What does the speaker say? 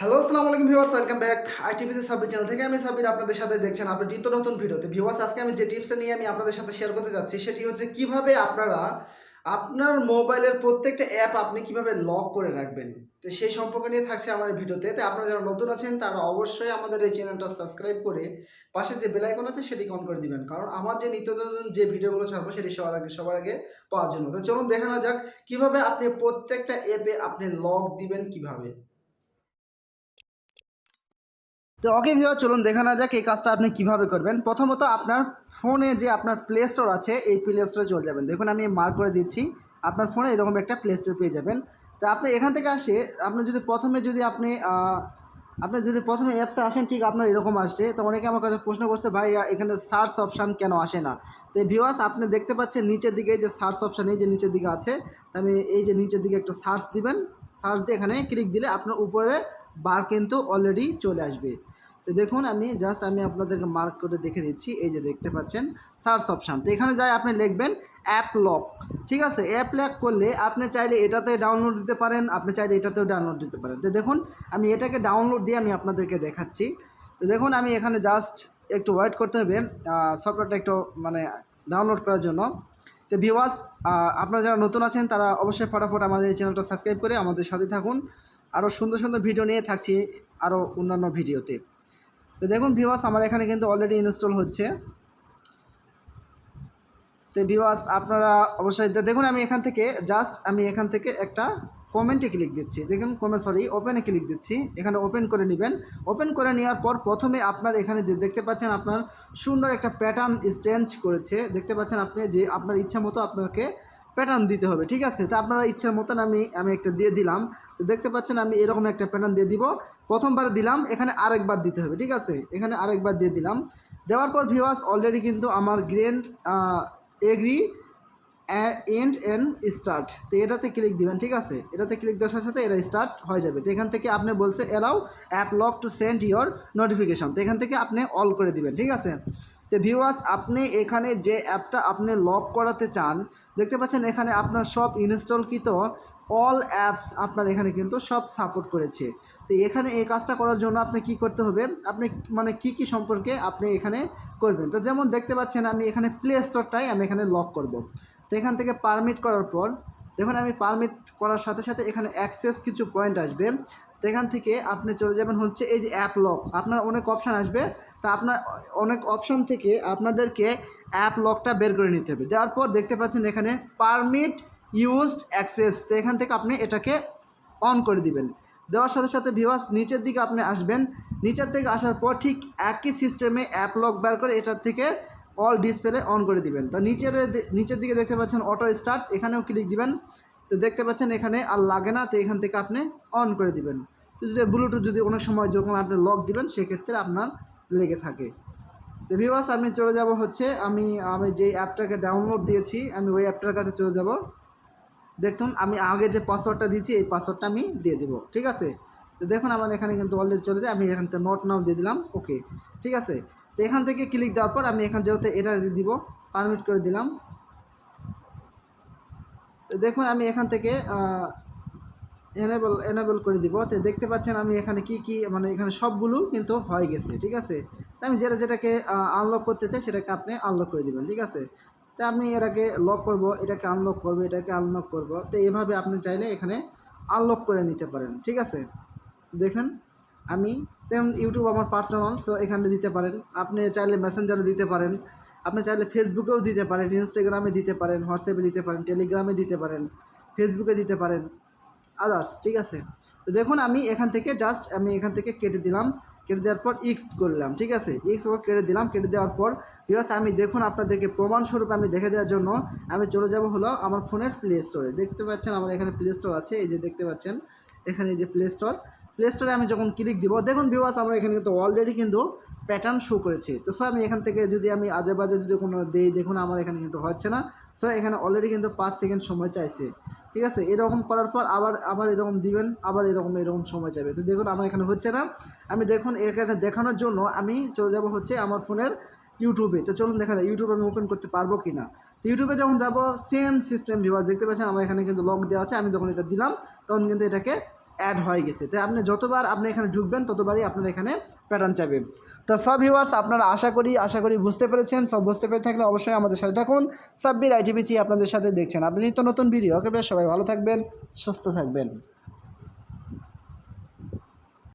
Hello আসসালামু আলাইকুম viewers welcome back ITVC Sabbir channel থেকে আমি সাব্বির আপনাদের সাথে দেখছেন আপনার নিত্য নতুন ভিডিওতে। ভিউয়ার্স আজকে আমি যে টিপস নিয়ে আমি আপনাদের সাথে শেয়ার করতে যাচ্ছি, সেটি হচ্ছে কীভাবে আপনারা আপনার মোবাইলের প্রত্যেকটা অ্যাপ আপনি কীভাবে লক করে রাখবেন। তো সেই সম্পর্কে নিয়ে থাকছে এই ভিডিওতে। তো আপনারা যারা নতুন আছেন, তারা অবশ্যই আমাদের এই চ্যানেলটা সাবস্ক্রাইব করে পাশে যে বেল আইকন আছে, সেটি অন করে দিবেন। কারণ আমার যে নিত্য নতুন যে ভিডিওগুলো ছাড়বো, সেটি সবার আগে সবার আগে পাওয়ার জন্য। তো চলুন দেখানো যাক কীভাবে আপনি প্রত্যেকটা অ্যাপে আপনি লক দিবেন কীভাবে। তো ওকে ভিও চলুন দেখা না যাক এই কাজটা আপনি কীভাবে করবেন। প্রথমত আপনার ফোনে যে আপনার প্লে স্টোর আছে, এই প্লে স্টোরে চলে যাবেন। দেখুন, আমি মার্ক করে দিচ্ছি। আপনার ফোনে এরকম একটা প্লে স্টোর পেয়ে যাবেন। তো আপনি এখান থেকে আসে, আপনি যদি প্রথমে যদি আপনি আপনি যদি প্রথমে অ্যাপসে আসেন, ঠিক আপনার এরকম আসছে। তো অনেকে আমার কাছে প্রশ্ন করছে, ভাই এখানে সার্চ অপশান কেন আসে না? তো ভিওয়াস আপনি দেখতে পাচ্ছেন নিচের দিকে যে সার্চ অপশান এই যে নিচের দিকে আছে। তো আমি এই যে নিচের দিকে একটা সার্চ দিবেন। সার্চ দিয়ে এখানে ক্লিক দিলে আপনার উপরে বার কিন্তু অলরেডি চলে আসবে। তো দেখুন, আমি জাস্ট আমি আপনাদেরকে মার্ক করে দেখে দিচ্ছি। এই যে দেখতে পাচ্ছেন সার্চ অপশান তো এখানে যাই, আপনি লিখবেন অ্যাপ লক ঠিক আছে? অ্যাপ লক করলে আপনি চাইলে এটাতে ডাউনলোড দিতে পারেন, আপনি চাইলে এটাতেও ডাউনলোড দিতে পারেন। তো দেখুন, আমি এটাকে ডাউনলোড দিয়ে আমি আপনাদেরকে দেখাচ্ছি। তো দেখুন, আমি এখানে জাস্ট একটু ওয়েট করতে হবে সফটওয়্যারটা একটু মানে ডাউনলোড করার জন্য। তো ভিওয়াস আপনারা যারা নতুন আছেন, তারা অবশ্যই ফটাফট আমাদের এই চ্যানেলটা সাবস্ক্রাইব করে আমাদের সাথে থাকুন। আরও সুন্দর সুন্দর ভিডিও নিয়ে থাকছি আরও অন্যান্য ভিডিওতে তো দেখুন ভিওয়াস আমার এখানে কিন্তু অলরেডি ইনস্টল হচ্ছে। তো ভিওয়াস আপনারা অবশ্যই দেখুন, আমি এখান থেকে জাস্ট আমি এখান থেকে একটা কমেন্টে ক্লিক দিচ্ছি। দেখুন কমে সরি ওপেনে ক্লিক দিচ্ছি। এখানে ওপেন করে নেবেন। ওপেন করে নেওয়ার পর প্রথমে আপনার এখানে যে দেখতে পাচ্ছেন আপনার সুন্দর একটা প্যাটার্ন চেঞ্জ করেছে। দেখতে পাচ্ছেন আপনি যে আপনার ইচ্ছা মতো আপনাকে প্যাটার্ন দিতে হবে, ঠিক আছে? তা আপনারা ইচ্ছার মতন আমি আমি একটা দিয়ে দিলাম। তো দেখতে পাচ্ছেন আমি এরকম একটা প্যাটার্ন দিয়ে দিব। প্রথমবার দিলাম, এখানে আরেকবার দিতে হবে, ঠিক আছে? এখানে আরেকবার দিয়ে দিলাম। দেওয়ার পর ভিওয়াস অলরেডি কিন্তু আমার grant agree and and start তো এটাতে ক্লিক দিবেন, ঠিক আছে? এটাতে ক্লিক দেওয়ার সাথে এটা স্টার্ট হয়ে যাবে। তো এখান থেকে আপনি বলছে allow app lock to send your notification তো এখান থেকে আপনি অল করে দিবেন, ঠিক আছে? তো ভিউয়ার্স আপনি এখানে যে অ্যাপটা আপনি লক করাতে চান, দেখতে পাচ্ছেন এখানে আপনার সব ইনস্টলকৃত অল অ্যাপস আপনার এখানে কিন্তু সব সাপোর্ট করেছে। তো এখানে এই কাজটা করার জন্য আপনি কি করতে হবে? আপনি মানে কি কি সম্পর্কে আপনি এখানে করবেন? তো যেমন দেখতে পাচ্ছেন আমি এখানে প্লে স্টোরটাই আমি এখানে লক করব। তো এখান থেকে পারমিট করার পর, দেখুন আমি পারমিট করার সাথে সাথে এখানে অ্যাক্সেস কিছু পয়েন্ট আসবে। তো এখান থেকে আপনি চলে যাবেন হচ্ছে এই যে অ্যাপ লক আপনার অনেক অপশান আসবে। তা আপনার অনেক অপশান থেকে আপনাদেরকে অ্যাপ লকটা বের করে নিতে হবে। দেওয়ার পর দেখতে পাচ্ছেন এখানে পারমিট ইউজড অ্যাক্সেস তো এখান থেকে আপনি এটাকে অন করে দিবেন। দেওয়ার সাথে সাথে ভিওয়াস নিচের দিকে আপনি আসবেন। নিচের থেকে আসার পর ঠিক একই সিস্টেমে অ্যাপ লক বের করে এটার থেকে অল ডিসপ্লে অন করে দিবেন। তো নিচের নিচের দিকে দেখতে পাচ্ছেন অটো স্টার্ট এখানেও ক্লিক দিবেন। তো দেখতে পাচ্ছেন এখানে আর লাগে না, তো এখান থেকে আপনি অন করে দিবেন। তো যদি ব্লুটুথ যদি অনেক সময় যখন আপনি লক দিবেন, সেক্ষেত্রে আপনার লেগে থাকে। তো ভিওয়াস আপনি চলে যাব হচ্ছে, আমি আমি যে অ্যাপটাকে ডাউনলোড দিয়েছি, আমি ওই অ্যাপটার কাছে চলে যাব। দেখুন, আমি আগে যে পাসওয়ার্ডটা দিয়েছি, এই পাসওয়ার্ডটা আমি দিয়ে দেবো, ঠিক আছে? তো দেখুন, আমার এখানে কিন্তু অলরেডি চলে যায়, আমি এখান থেকে নোট নাও দিয়ে দিলাম ওকে ঠিক আছে? তো এখান থেকে ক্লিক দেওয়ার পর আমি এখান যেহেতু এটা দিয়ে দিব পারমিট করে দিলাম তো দেখুন, আমি এখান থেকে এনেবল এনেবল করে দিব। তো দেখতে পাচ্ছেন আমি এখানে কি কি মানে এখানে সবগুলো কিন্তু হয়ে গেছে, ঠিক আছে? তো আমি যেটা, যেটাকে আনলক করতে চাই, সেটাকে আপনি আনলক করে দিবেন, ঠিক আছে? তো আমি এটাকে লক করব, এটাকে আনলক করব, এটাকে আনলক করব। তো এভাবে আপনি চাইলে এখানে আনলক করে নিতে পারেন, ঠিক আছে? দেখেন, আমি তেমন ইউটিউব আমার পার্সোনাল সো এখানে দিতে পারেন। আপনি চাইলে মেসেঞ্জারে দিতে পারেন। আপনি চাইলে ফেসবুকেও দিতে পারেন ইনস্টাগ্রামে দিতে পারেন হোয়াটসঅ্যাপে দিতে পারেন টেলিগ্রামে দিতে পারেন ফেসবুকে দিতে পারেন আদার্স ঠিক আছে? তো দেখুন, আমি এখান থেকে জাস্ট আমি এখান থেকে কেটে দিলাম, কেটে দেওয়ার পর ইক্স করলাম, ঠিক আছে? ইক্স কেটে দিলাম, কেটে দেওয়ার পর বিকজ আমি দেখুন আপনাদেরকে প্রমাণস্বরূপ আমি দেখে দেওয়ার জন্য আমি চলে যাব হলো আমার ফোনের প্লে স্টোরে দেখতে পাচ্ছেন, আমার এখানে প্লে স্টোর আছে, এই যে দেখতে পাচ্ছেন, এখানে এই যে প্লে স্টোর প্লে স্টোরে আমি যখন ক্লিক দিব, দেখুন বিওয়াস আমার এখানে কিন্তু অলরেডি কিন্তু প্যাটার্ন শো করেছে। তো সো আমি এখান থেকে যদি আমি আজে বাজে যদি কোনো দেই দেখুন, আমার এখানে কিন্তু হচ্ছে না। সো এখানে অলরেডি কিন্তু পাঁচ সেকেন্ড সময় চাইছে। ঠিক আছে? এরকম করার পর আবার আবার এরকম দিবেন, আবার এরকম এরকম সময় যাবে তো দেখুন, আমার এখানে হচ্ছে না। আমি দেখুন, এখানে দেখানোর জন্য আমি চলে যাব হচ্ছে আমার ফোনের ইউটিউবে তো চলুন দেখা যায় ইউটিউব আমি ওপেন করতে পারব কি না তো ইউটিউবে যখন যাব সেম সিস্টেম ভিউয়ার দেখতে পাচ্ছেন, আমার এখানে কিন্তু লক দেওয়া আছে। আমি যখন এটা দিলাম, তখন কিন্তু এটাকে অ্যাড হয়ে গেছে। তাই আপনি যতবার আপনি এখানে ঢুকবেন, ততবারই আপনার এখানে প্যাটার্ন চাবে তো সব ভিউয়ার্স আপনারা আশা করি আশা করি বুঝতে পেরেছেন। সব বুঝতে পেরে থাকলে অবশ্যই আমাদের সাথে থাকুন। সাব্বির আইটিপিসি আপনাদের সাথে দেখছেন। আপনি নিত্য নতুন ভিডিও ওকে বেশ, সবাই ভালো থাকবেন, সুস্থ থাকবেন।